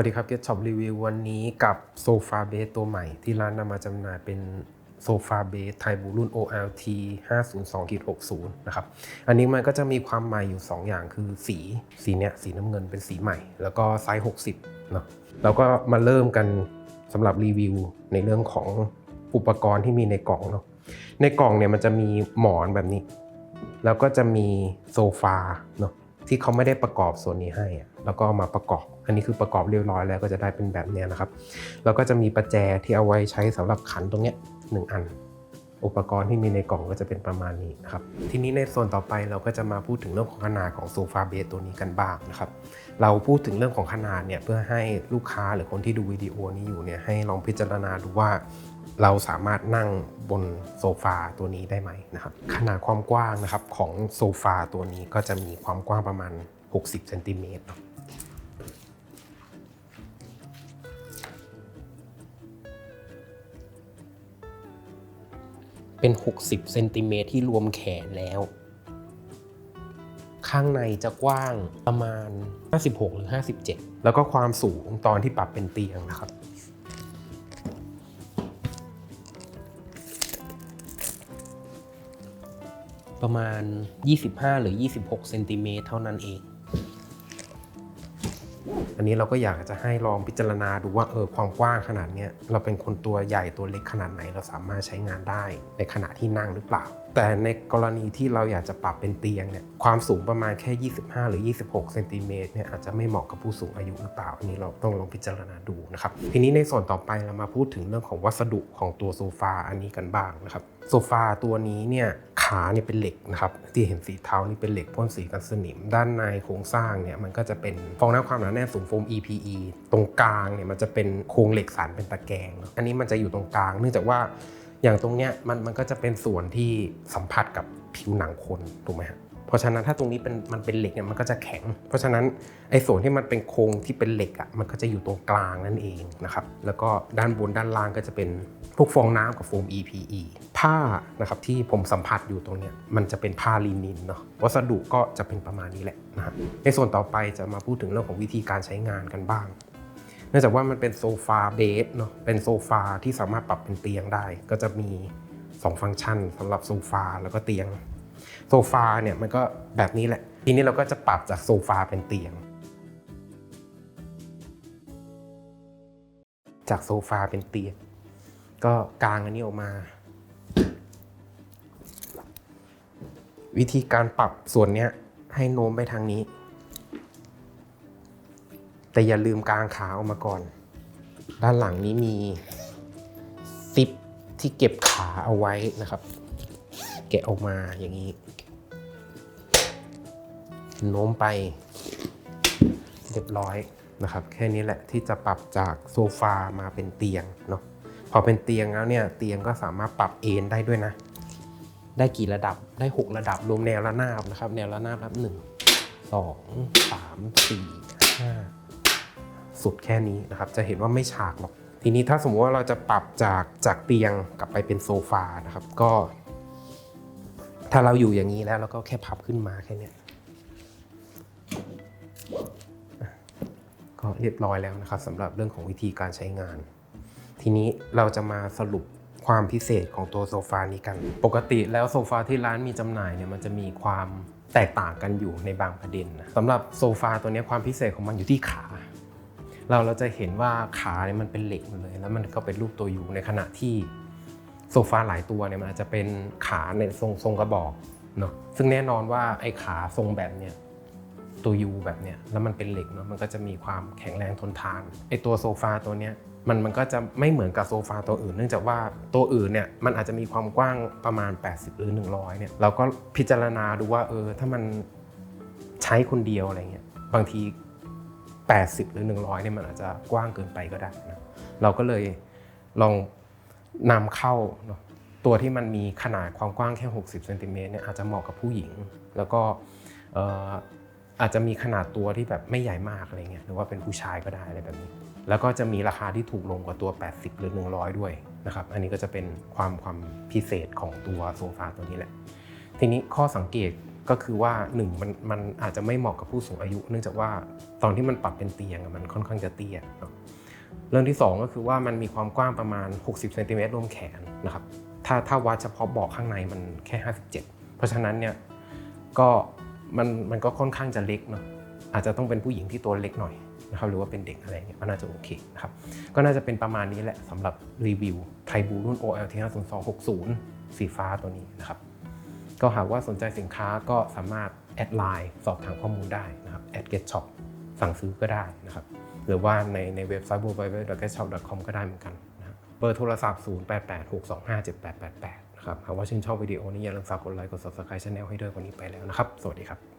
วัสดีครับ Get Shop Review วันนี้กับโซฟาเบสตัวใหม่ ที่ร้านนำมาจำหน่ายเป็นโซฟาเบสไทบูรุ่น OLT 502-60 นะครับ อันนี้มันก็จะมีความใหม่อยู่ 2 อย่างคือสีสีเนี้ยสีน้ำเงินเป็นสีใหม่ แล้วก็ไซส์ 60 เนาะเราก็มาเริ่มกันสำหรับรีวิวในเรื่องของอุปกรณ์ที่มีในกล่องเนาะในกล่องเนี่ยมันจะมีหมอนแบบนี้ แล้วก็จะมีโซฟาเนาะที่เขาไม่ได้ประกอบส่วนนี้ให้อะ แล้วก็มาประกอบ อันนี้คือประกอบเรียบร้อยแล้วก็จะได้เป็นแบบนี้นะครับ แล้วก็จะมีประแจที่เอาไว้ใช้สำหรับขันตรงเนี้ยหนึ่งอัน อุปกรณ์ที่มีในกล่องก็จะเป็นประมาณนี้นะครับ ทีนี้ในส่วนต่อไปเราก็จะมาพูดถึงเรื่องของขนาดของโซฟาเบสตัวนี้กันบ้างนะครับ เราพูดถึงเรื่องของขนาดเนี่ยเพื่อให้ลูกค้าหรือคนที่ดูวิดีโอนี้อยู่เนี่ยให้ลองพิจารณาดูว่าเราสามารถนั่งบนโซฟาตัวนี้ได้ไหมนะครับ ขนาดความกว้างนะครับของโซฟาตัวนี้ก็จะมีความกว้างประมาณ 60เซนติเมตร เป็น 60เซนติเมตรที่รวมแขนแล้ว ข้างในจะกว้างประมาณ 56 หรือ 57 แล้วก็ความสูงตอนที่ปรับเป็นเตียงนะครับ ประมาณ 25 หรือ 26เซนติเมตรเท่านั้นเอง อันนี้เราก็อยากจะให้ลองพิจารณาดูว่าเออความกว้างขนาดเนี้ยเราเป็นคนตัวใหญ่ตัวเล็กขนาดไหนเราสามารถใช้งานได้ในขณะที่นั่งหรือเปล่าแต่ในกรณีที่เราอยากจะปรับเป็นเตียงเนี่ยความสูงประมาณแค่ 25 หรือ 26เซนติเมตรเนี่ยอาจจะไม่เหมาะกับผู้สูงอายุหรือเปล่าอันนี้เราต้องลองพิจารณาดูนะครับทีนี้ในส่วนต่อไปเรามาพูดถึงเรื่องของวัสดุของตัวโซฟาอันนี้กันบ้างนะครับโซฟาตัวนี้เนี่ยขาเนี่ยเป็นเหล็กนะครับที่เห็นสีเทานี่เป็นเหล็กพ่นสีกันสนิม ด้านในโครงสร้างเนี่ยมันก็จะเป็นฟองน้ำความหนาแน่นสูงโฟม EPE ตรงกลางเนี่ยมันจะเป็นโครงเหล็กสันเป็นตะแกรงอันนี้มันจะอยู่ตรงกลาง เนื่องจากว่า อย่างตรงเนี้ยมันมันก็จะเป็นส่วนที่สัมผัสกับผิวหนังคนถูกไหมฮะเพราะฉะนั้นถ้าตรงนี้เป็นมันเป็นเหล็กเนี่ยมันก็จะแข็ง เพราะฉะนั้นไอ้ส่วนที่มันเป็นโครงที่เป็นเหล็กอะมันก็จะอยู่ตรงกลางนั่นเองนะครับแล้วก็ด้านบนด้านล่างก็จะเป็นพวกฟองน้ำกับโฟม EPE ผ้านะครับที่ผมสัมผัสอยู่ตรงเนี้ยมันจะเป็นผ้าลินินเนาะวัสดุก็จะเป็นประมาณนี้แหละนะฮะในส่วนต่อไปจะมาพูดถึงเรื่องของวิธีการใช้งานกันบ้าง เนื่องจากว่ามันเป็นโซฟาเบสเนาะเป็นโซฟาที่สามารถปรับเป็นเตียงได้ ก็จะมี 2 ฟังก์ชันสำหรับโซฟาแล้วก็เตียง โซฟาเนี่ยมันก็แบบนี้แหละ ทีนี้เราก็จะปรับจากโซฟาเป็นเตียง จากโซฟาเป็นเตียง ก็กางอันนี้ออกมาวิธีการปรับส่วนเนี้ยให้โน้มไปทางนี้ แต่อย่าลืมกางขาออกมาก่อน ด้านหลังนี้มีซิปที่เก็บขาเอาไว้นะครับ แกะออกมาอย่างนี้โน้มไปเรียบร้อยนะครับ แค่นี้แหละที่จะปรับจากโซฟามาเป็นเตียงเนาะพอเป็นเตียงแล้วเนี่ยเตียงก็สามารถปรับเอนได้ด้วยนะ ได้กี่ระดับได้ 6 ระดับรวมแนวระนาบนะครับ แนวระนาบรับหนึ่งสองสามสี่ สุดแค่นี้นะครับ จะเห็นว่าไม่ฉากหรอก ทีนี้ถ้าสมมติว่าเราจะปรับจากจากเตียงกลับไปเป็นโซฟานะครับ ก็ ถ้าเราอยู่อย่างนี้แล้วเราก็แค่พับขึ้นมาแค่นี้ก็เรียบร้อยแล้วนะครับสำหรับเรื่องของวิธีการใช้งาน ทีนี้เราจะมาสรุปความพิเศษของตัวโซฟานี้กัน ปกติแล้วโซฟาที่ร้านมีจำหน่ายเนี่ยมันจะมีความแตกต่างกันอยู่ในบางประเด็นนะสำหรับโซฟาตัวนี้ความพิเศษของมันอยู่ที่ขา เราเราจะเห็นว่าขาเนี่ยมันเป็นเหล็กหมดเลย แล้วมันก็เป็นรูปตัวยูในขณะที่โซฟาหลายตัวเนี่ยมันอาจจะเป็นขาในทรงทรงกระบอกเนาะซึ่งแน่นอนว่าไอ้ขาทรงแบบเนี้ยตัวยูแบบเนี้ยแล้วมันเป็นเหล็กเนาะมันก็จะมีความแข็งแรงทนทานไอ้ตัวโซฟาตัวเนี้ยมันมันก็จะไม่เหมือนกับโซฟาตัวอื่น เนื่องจากว่าตัวอื่นเนี่ยมันอาจจะมีความกว้างประมาณ 80 หรือ 100เนี่ยเราก็พิจารณาดูว่าเออถ้ามันใช้คนเดียวอะไรเงี้ยบางที 80 หรือ 100เนี่ยมันอาจจะกว้างเกินไปก็ได้นะเราก็เลยลองนำเข้าเนอะตัวที่มันมีขนาดความกว้างแค่ 60เซนติเมตรเนี่ยอาจจะเหมาะกับผู้หญิง แล้วก็เอ่ออาจจะมีขนาดตัวที่แบบไม่ใหญ่มากอะไรเงี้ยหรือว่าเป็นผู้ชายก็ได้อะไรแบบนี้ แล้วก็จะมีราคาที่ถูกลงกว่าตัว 80 หรือ 100 ด้วยนะครับ อันนี้ก็จะเป็นความความพิเศษของตัวโซฟาตัวนี้แหละ ทีนี้ข้อสังเกต ก็คือว่าหนึ่งมันมันอาจจะไม่เหมาะกับผู้สูงอายุ เนื่องจากว่าตอนที่มันปรับเป็นเตียงมันค่อนข้างจะเตี้ยเนาะเรื่องที่สองก็คือว่ามันมีความกว้างประมาณ 60เซนติเมตรรวมแขนนะครับถ้าถ้าวัดเฉพาะเบาะข้างในมันแค่ 57 เพราะฉะนั้นเนี่ยก็มันมันก็ค่อนข้างจะเล็กเนาะอาจจะต้องเป็นผู้หญิงที่ตัวเล็กหน่อยนะครับหรือว่าเป็นเด็กอะไรเงี้ยก็น่าจะโอเคนะครับก็น่าจะเป็นประมาณนี้แหละสำหรับรีวิวไทบูรุ่น OLT 50260สีฟ้าตัวนี้นะครับ ก็หากว่าสนใจสินค้าก็สามารถแอดไลน์สอบถามข้อมูลได้นะครับแอดเกตช็อปสั่งซื้อก็ได้นะครับหรือว่าในในเว็บไซต์ www.getshop.com ก็ได้เหมือนกันนะครับเบอร์โทรศัพท์ 0886257888 นะครับหากว่าชื่นชอบวิดีโอนี้อย่าลืมฝากกดไลค์กด subscribe channel ให้ด้วยวันนี้ไปแล้วนะครับ สวัสดีครับ